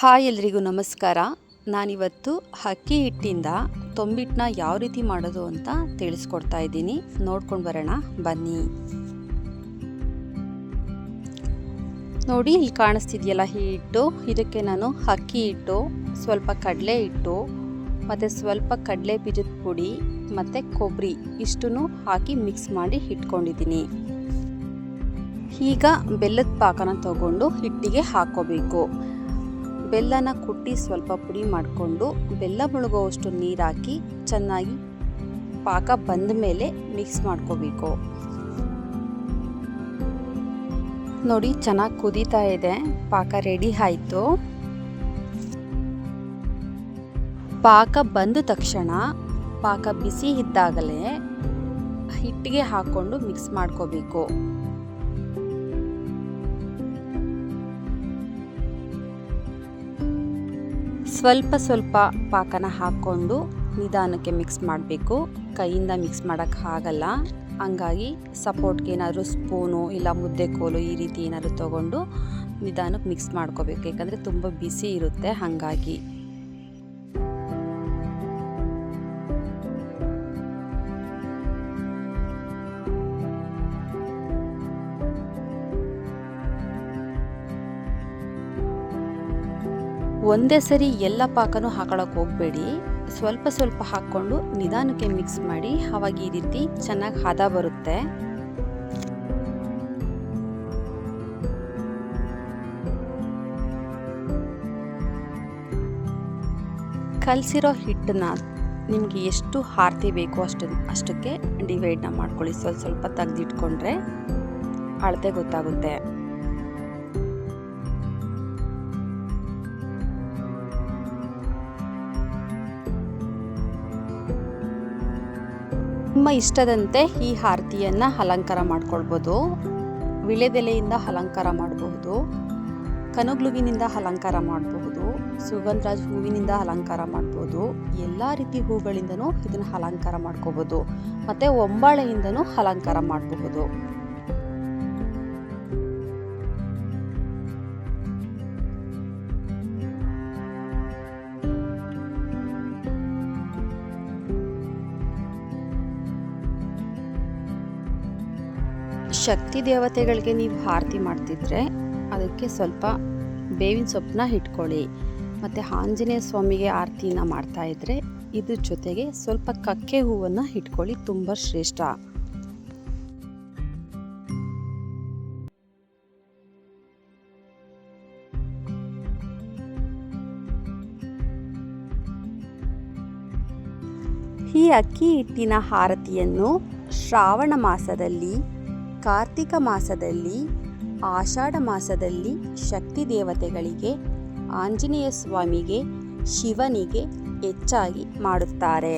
Hi ಎಲ್ರಿಗೂ ನಮಸ್ಕಾರ. ನಾನಿವತ್ತು ಅಕ್ಕಿ ಹಿಟ್ಟಿಂದ ತೊಂಬಿಟ್ಟನ್ನ ಯಾವ ರೀತಿ ಮಾಡೋದು ಅಂತ ತಿಳಿಸ್ಕೊಡ್ತಾ ಇದ್ದೀನಿ. ನೋಡ್ಕೊಂಡು ಬರೋಣ, ಬನ್ನಿ. ನೋಡಿ, ಇಲ್ಲಿ ಕಾಣಿಸ್ತಿದೆಯಲ್ಲ ಈ ಹಿಟ್ಟು. ಇದಕ್ಕೆ ನಾನು ಅಕ್ಕಿ ಹಿಟ್ಟು, ಸ್ವಲ್ಪ ಕಡಲೆ ಹಿಟ್ಟು, ಮತ್ತು ಸ್ವಲ್ಪ ಕಡಲೆ ಬೀಜದ ಪುಡಿ, ಮತ್ತು ಕೊಬ್ಬರಿ ಇಷ್ಟನ್ನು ಹಾಕಿ ಮಿಕ್ಸ್ ಮಾಡಿ ಇಟ್ಕೊಂಡಿದ್ದೀನಿ. ಈಗ ಬೆಲ್ಲದ ಪಾಕನ ತಗೊಂಡು ಹಿಟ್ಟಿಗೆ ಹಾಕೋಬೇಕು. ಬೆಲ್ಲನ ಕುಟ್ಟಿ ಸ್ವಲ್ಪ ಪುಡಿ ಮಾಡಿಕೊಂಡು ಬೆಲ್ಲ ಮುಳುಗುವಷ್ಟು ನೀರು ಹಾಕಿ ಚೆನ್ನಾಗಿ ಪಾಕ ಬಂದ ಮೇಲೆ ಮಿಕ್ಸ್ ಮಾಡ್ಕೋಬೇಕು. ನೋಡಿ, ಚೆನ್ನಾಗಿ ಕುದೀತಾ ಇದೆ. ಪಾಕ ರೆಡಿ ಆಯಿತು. ಪಾಕ ಬಂದ ತಕ್ಷಣ ಪಾಕ ಬಿಸಿ ಇದ್ದಾಗಲೇ ಹಿಟ್ಟಿಗೆ ಹಾಕ್ಕೊಂಡು ಮಿಕ್ಸ್ ಮಾಡ್ಕೋಬೇಕು. ಸ್ವಲ್ಪ ಸ್ವಲ್ಪ ಪಾಕನ ಹಾಕ್ಕೊಂಡು ನಿಧಾನಕ್ಕೆ ಮಿಕ್ಸ್ ಮಾಡಬೇಕು. ಕೈಯಿಂದ ಮಿಕ್ಸ್ ಮಾಡೋಕ್ಕೆ ಆಗಲ್ಲ. ಹಂಗಾಗಿ ಸಪೋರ್ಟ್ಗೆ ಏನಾದರೂ ಸ್ಪೂನು ಇಲ್ಲ ಮುದ್ದೆ ಕೋಲು ಈ ರೀತಿ ಏನಾದರೂ ತೊಗೊಂಡು ನಿಧಾನಕ್ಕೆ ಮಿಕ್ಸ್ ಮಾಡ್ಕೋಬೇಕು. ಯಾಕಂದರೆ ತುಂಬ ಬಿಸಿ ಇರುತ್ತೆ. ಹಾಗಾಗಿ ಒಂದೇ ಸರಿ ಎಲ್ಲ ಪಾಕನೂ ಹಾಕೊಳ್ಳೋಕೆ ಹೋಗಬೇಡಿ. ಸ್ವಲ್ಪ ಸ್ವಲ್ಪ ಹಾಕ್ಕೊಂಡು ನಿಧಾನಕ್ಕೆ ಮಿಕ್ಸ್ ಮಾಡಿ, ಅವಾಗ ಈ ರೀತಿ ಚೆನ್ನಾಗಿ ಹದ ಬರುತ್ತೆ. ಕಲಸಿರೋ ಹಿಟ್ಟನ್ನ ನಿಮಗೆ ಎಷ್ಟು ಹಾರ್ತಿ ಬೇಕೋ ಅಷ್ಟು ಅಷ್ಟಕ್ಕೆ ಡಿವೈಡ್ನ ಮಾಡ್ಕೊಳ್ಳಿ. ಸ್ವಲ್ಪ ಸ್ವಲ್ಪ ತೆಗೆದಿಟ್ಕೊಂಡ್ರೆ ಅಳತೆ ಗೊತ್ತಾಗುತ್ತೆ. ನಿಮ್ಮ ಇಷ್ಟದಂತೆ ಈ ಆರತಿಯನ್ನು ಅಲಂಕಾರ ಮಾಡ್ಕೊಳ್ಬೋದು. ವಿಳೆದೆಲೆಯಿಂದ ಅಲಂಕಾರ ಮಾಡಬಹುದು. ಕನಗ್ಲುವಿನಿಂದ ಅಲಂಕಾರ ಮಾಡಬಹುದು. ಸುಗಂಧರಾಜ್ ಹೂವಿನಿಂದ ಅಲಂಕಾರ ಮಾಡ್ಬೋದು. ಎಲ್ಲ ರೀತಿ ಹೂಗಳಿಂದನೂ ಇದನ್ನು ಅಲಂಕಾರ ಮಾಡ್ಕೋಬೋದು. ಮತ್ತು ಒಂಬಾಳೆಯಿಂದನೂ ಅಲಂಕಾರ ಮಾಡಬಹುದು. ಶಕ್ತಿ ದೇವತೆಗಳಿಗೆ ನೀವು ಆರತಿ ಮಾಡ್ತಿದ್ರೆ ಅದಕ್ಕೆ ಸ್ವಲ್ಪ ಬೇವಿನ ಸೊಪ್ಪನ್ನ ಇಟ್ಕೊಳ್ಳಿ. ಮತ್ತು ಆಂಜನೇಯ ಸ್ವಾಮಿಗೆ ಆರತಿನ ಇದ್ದರೆ ಇದ್ರ ಜೊತೆಗೆ ಸ್ವಲ್ಪ ಕಕ್ಕೆ ಹೂವನ್ನು ಇಟ್ಕೊಳ್ಳಿ, ತುಂಬ ಶ್ರೇಷ್ಠ. ಈ ಅಕ್ಕಿ ಹಿಟ್ಟಿನ ಆರತಿಯನ್ನು ಶ್ರಾವಣ ಮಾಸದಲ್ಲಿ ಕಾರ್ತಿಕ ಮಾಸದಲ್ಲಿ, ಆಷಾಢ ಮಾಸದಲ್ಲಿ ಶಕ್ತಿ ದೇವತೆಗಳಿಗೆ, ಆಂಜನೇಯ ಸ್ವಾಮಿಗೆ, ಶಿವನಿಗೆ ಹೆಚ್ಚಾಗಿ ಮಾಡುತ್ತಾರೆ.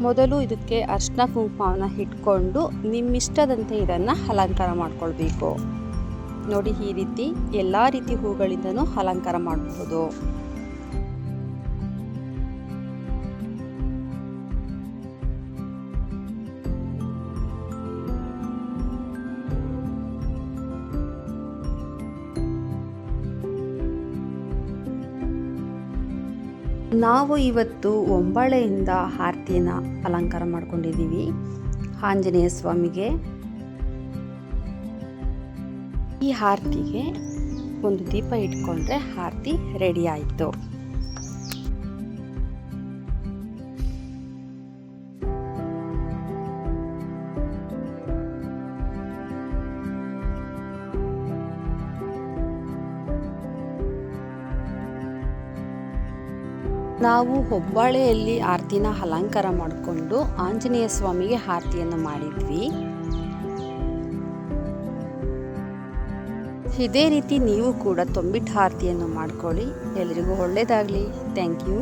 ಮೊದಲು ಇದಕ್ಕೆ ಅರ್ಶಿನ ಕುಂಕುಮವನ್ನು ಇಟ್ಕೊಂಡು ನಿಮ್ಮಿಷ್ಟದಂತೆ ಇದನ್ನು ಅಲಂಕಾರ ಮಾಡ್ಕೊಳ್ಬೇಕು. ನೋಡಿ ಈ ರೀತಿ ಎಲ್ಲ ರೀತಿ ಹೂಗಳಿಂದನೂ ಅಲಂಕಾರ ಮಾಡಬಹುದು ನಾವು ಇವತ್ತು ಒಂಬಾಳೆಯಿಂದ ಆರತಿಯನ್ನು ಅಲಂಕಾರ ಮಾಡ್ಕೊಂಡಿದ್ದೀವಿ. ಆಂಜನೇಯ ಸ್ವಾಮಿಗೆ. ಈ ಆರತಿಗೆ ಒಂದು ದೀಪ ಇಟ್ಕೊಂಡ್ರೆ ಆರತಿ ರೆಡಿ ಆಯಿತು. ನಾವು ಹೊಬ್ಬಾಳೆಯಲ್ಲಿ ಆರತಿನ ಅಲಂಕಾರ ಮಾಡಿಕೊಂಡು ಆಂಜನೇಯ ಸ್ವಾಮಿಗೆ ಆರತಿಯನ್ನು ಮಾಡಿದ್ವಿ. ಇದೇ ರೀತಿ ನೀವು ಕೂಡ ತೊಂಬಿಟ್ಟು ಆರತಿಯನ್ನು ಮಾಡ್ಕೊಳ್ಳಿ. ಎಲ್ರಿಗೂ ಒಳ್ಳೆಯದಾಗಲಿ ಥ್ಯಾಂಕ್ ಯು